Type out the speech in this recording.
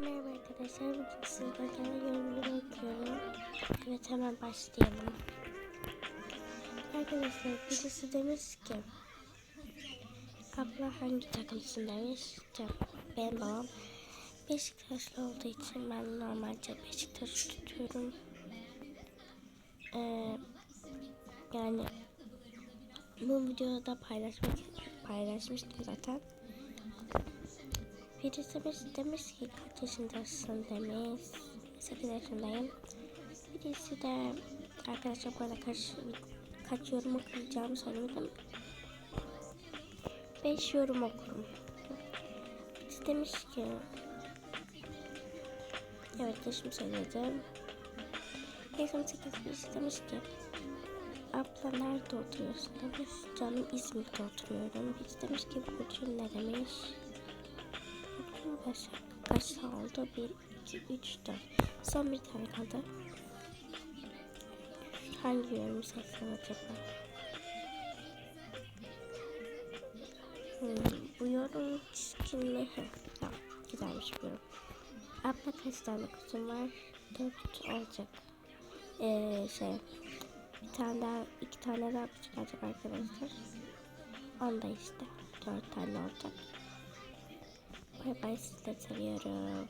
Merhaba arkadaşlar. Bugün sizlerle yorumları okuyorum. Evet hemen başlayalım. Arkadaşlar birisi demiş ki Abla hangi takımsın demiş. Benim babam Beşiktaşlı olduğu için ben normalde Beşiktaş tutuyorum. Ee, yani bu videoda paylaşmak paylaşmıştım zaten. Birisi demiş, demiş ki kaç yaşındasın demiş. 8 yaşındayım. Birisi de arkadaşlar arada kaç, kaç yorum okuyacağımı söylemedim. 5 yorum okurum. Birisi demiş ki Evet yaşımı söyledim. Yaşım 8 birisi demiş ki Abla nerede oturuyorsun demiş. Canım İzmir'de oturuyorum. Birisi demiş ki Burcu ne demiş. Kaç, kaç oldu? 1, 2, 3, 4. Son bir tane kaldı. Hangi yorum seçsem acaba? Hmm, bu yorum çirkin mi? Heh, Tamam, güzelmiş bu yorum. Abla kaç tane kuzum var? 4 olacak. Ee, şey, bir tane daha, iki tane daha küçük olacak arkadaşlar. Onda işte. Dört tane olacak. Bye bye sizleri seviyorum.